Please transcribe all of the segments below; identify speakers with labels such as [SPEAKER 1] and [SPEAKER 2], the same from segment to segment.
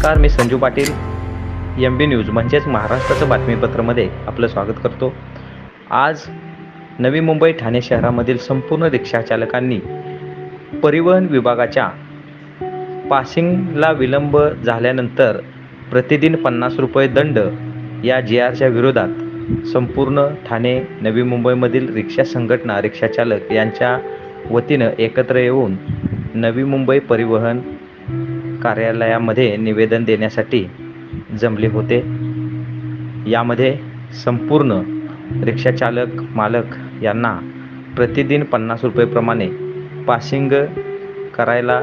[SPEAKER 1] नमस्कार मी Sanju Patil. M B news म्हणजेच महाराष्ट्राचं बातमीपत्रामध्ये आपलं स्वागत करतो. आज नवी मुंबई ठाणे शहरामधील संपूर्ण रिक्षा चालकांनी परिवहन विभागाच्या पासिंगला विलंब झाल्यानंतर प्रतिदिन पन्नास रुपये दंड या जी आरच्या विरोधात संपूर्ण ठाणे नवी मुंबईमधील रिक्षा संघटना रिक्षाचालक यांच्या वतीनं एकत्र येऊन नवी मुंबई परिवहन कार्यालयामध्ये निवेदन देण्यासाठी जमले होते. यामध्ये संपूर्ण रिक्षाचालक मालक यांना प्रतिदिन पन्नास रुपयेप्रमाणे पासिंग करायला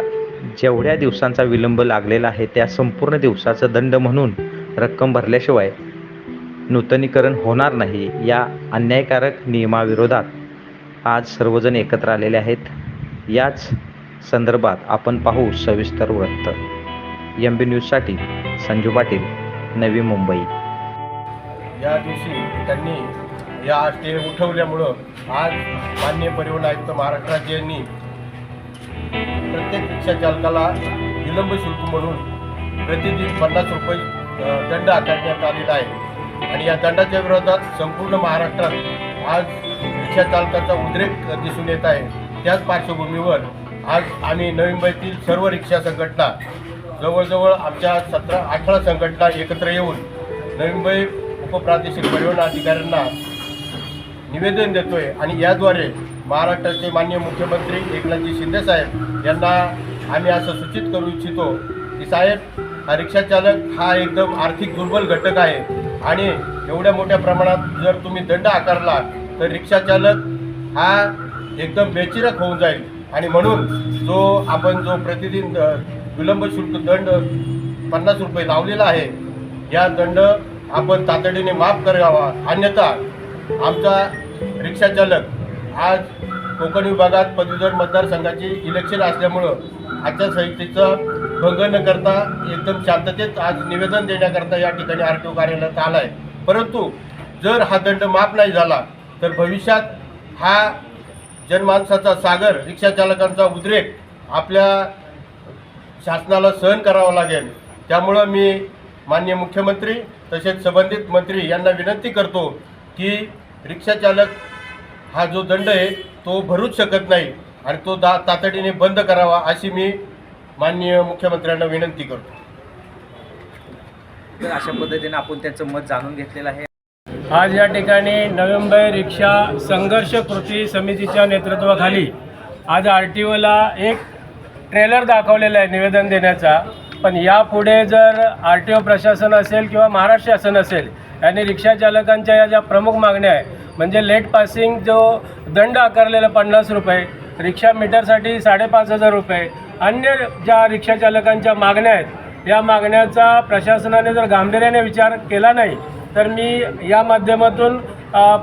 [SPEAKER 1] जेवढ्या दिवसांचा विलंब लागलेला आहे त्या संपूर्ण दिवसाचा दंड म्हणून रक्कम भरल्याशिवाय नूतनीकरण होणार नाही. या अन्यायकारक नियमाविरोधात आज सर्वजण एकत्र आलेले आहेत. याच संदर्भात आपण पाहू सविस्तर वृत्त. एम बी न्यूजसाठी संजू पाटील नवी मुंबई.
[SPEAKER 2] या दिवशी त्यांनी या ते उठवल्यामुळं आज मान्य परिवहन आयुक्त महाराष्ट्र राज्य यांनी प्रत्येक रिक्षा चालकाला विलंब शुल्क म्हणून प्रतिदिन पन्नास रुपये दंड आकारण्यात आलेला आहे. आणि या दंडाच्या विरोधात संपूर्ण महाराष्ट्रात आज रिक्षा चालकाचा उद्रेक दिसून येत आहे. त्याच पार्श्वभूमीवर आज आम्ही नवी मुंबईतील सर्व रिक्षा संघटना जवळजवळ आमच्या सतरा अठरा संघटना एकत्र येऊन नवी मुंबई उपप्रादेशिक परिवहन अधिकाऱ्यांना निवेदन देतोय आणि याद्वारे महाराष्ट्राचे मान्य मुख्यमंत्री एकनाथजी शिंदे साहेब यांना आम्ही असं सूचित करू इच्छितो की साहेब हा रिक्षाचालक हा एकदम आर्थिक दुर्बल घटक आहे आणि एवढ्या मोठ्या प्रमाणात जर तुम्ही दंड आकारला तर रिक्षाचालक हा एकदम बेचिरक होऊन जाईल. आणि म्हणून जो आपण जो प्रतिदिन विलंब शुल्क दंड पन्नास रुपये लावलेला आहे या दंड आपण तातडीने माफ करावा. अन्यथा आमचा रिक्षा चालक आज कोकण विभागात पदवीधर मतदारसंघाची इलेक्शन असल्यामुळं आचारसंहितेचा भंग न करता एकदम शांततेत आज निवेदन देण्याकरता या ठिकाणी आर टी ओ कार्यालयात आला आहे परंतु जर हा दंड माफ नाही झाला तर भविष्यात हा जनमानसाचा सागर रिक्षा चालकांचा उद्रेक आपल्या शासनाला सहन करावा लागेल. त्यामुळं मी माननीय मुख्यमंत्री तसेच संबंधित मंत्री यांना विनंती करतो की रिक्षाचालक हा जो दंड आहे तो भरूच शकत नाही आणि तो दा तातडीने बंद करावा अशी मी माननीय मुख्यमंत्र्यांना विनंती करतो.
[SPEAKER 3] तर अशा पद्धतीने आपण त्यांचं मत जाणून घेतलेलं आहे.
[SPEAKER 4] आज या ठिकाणी नवी रिक्षा संघर्ष कृती समितीच्या नेतृत्वाखाली आज आर टी ओला एक ट्रेलर दाखवलेला आहे निवेदन देण्याचा. पण यापुढे जर आर टी ओ प्रशासन असेल किंवा महाराष्ट्र शासन असेल आणि रिक्षा चालकांच्या या ज्या प्रमुख मागण्या आहे म्हणजे लेट पासिंग जो दंड आकारलेला पन्नास रुपये रिक्षा मीटरसाठी साडेपाच हजार रुपये अन्य ज्या रिक्षा चालकांच्या मागण्या आहेत या मागण्याचा प्रशासनाने जर गांभीर्याने विचार केला नाही तर मी या माध्यमातून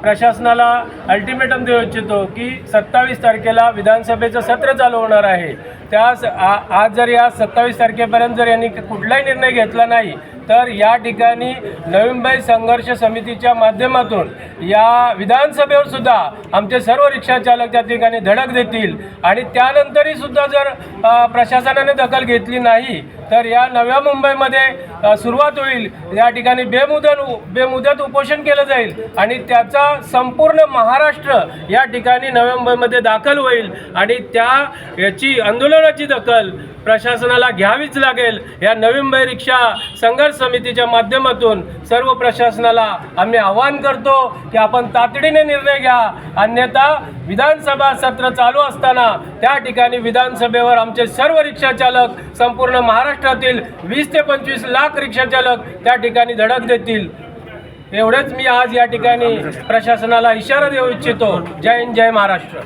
[SPEAKER 4] प्रशासनाला अल्टिमेटम देऊ इच्छितो की सत्तावीस तारखेला विधानसभेचं सत्र चालू होणार आहे. त्यास आ- आज जर या सत्तावीस तारखेपर्यंत जर यांनी कुठलाही निर्णय घेतला नाही तर या ठिकाणी नवीनबाई संघर्ष समितीच्या माध्यमातून या विधानसभेवर सुद्धा आमचे सर्व रिक्षाचालक त्या ठिकाणी धडक देतील. आणि त्यानंतरही सुद्धा जर प्रशासनाने दखल घेतली नाही तर या नव्या मुंबईमध्ये सुरुवात होईल. या ठिकाणी बेमुदत बेमुदत उपोषण केलं जाईल आणि त्याचा संपूर्ण महाराष्ट्र या ठिकाणी नव्या मुंबईमध्ये दाखल होईल आणि त्या याची आंदोलनाची दखल प्रशासनाला घ्यावीच लागेल. या नवी मुंबई रिक्षा संघर्ष समितीच्या माध्यमातून सर्व प्रशासनाला आम्ही आवाहन करतो की आपण तातडीने निर्णय घ्या. अन्यथा विधानसभा सत्र चालू असताना त्या ठिकाणी विधानसभेवर आमचे सर्व रिक्षा चालक संपूर्ण महाराष्ट्रातील वीस ते पंचवीस लाख रिक्षा चालक त्या ठिकाणी धडक देतील. एवढेच मी आज या ठिकाणी प्रशासनाला इशारा देऊ इच्छितो. जय हिंद जय महाराष्ट्र.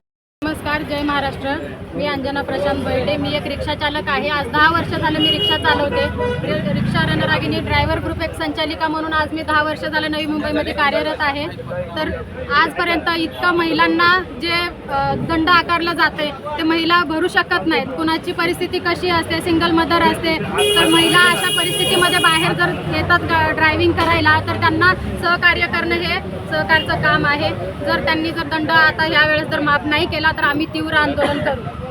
[SPEAKER 5] नमस्कार जय महाराष्ट्र. मी अंजना प्रशांत बैडे मी एक रिक्षा चालक आहे. आज दहा वर्ष झालं मी रिक्षा चालवते. रिक्षा रणरागिनी ड्रायव्हर ग्रुप एक संचालिका म्हणून आज मी दहा वर्ष झालं नवी मुंबईमध्ये कार्यरत आहे. तर आजपर्यंत इतकं महिलांना जे दंड आकारलं जाते ते महिला भरू शकत नाहीत. कुणाची परिस्थिती कशी असते? सिंगल मदर असते. तर महिला अशा परिस्थितीमध्ये बाहेर जर येतात ड्रायव्हिंग करायला तर त्यांना सहकार्य करणं हे सहकारचं काम आहे. जर त्यांनी जर दंड आता यावेळेस जर माफ नाही केला तर आम्ही आम्ही तीव्र आंदोलन करू.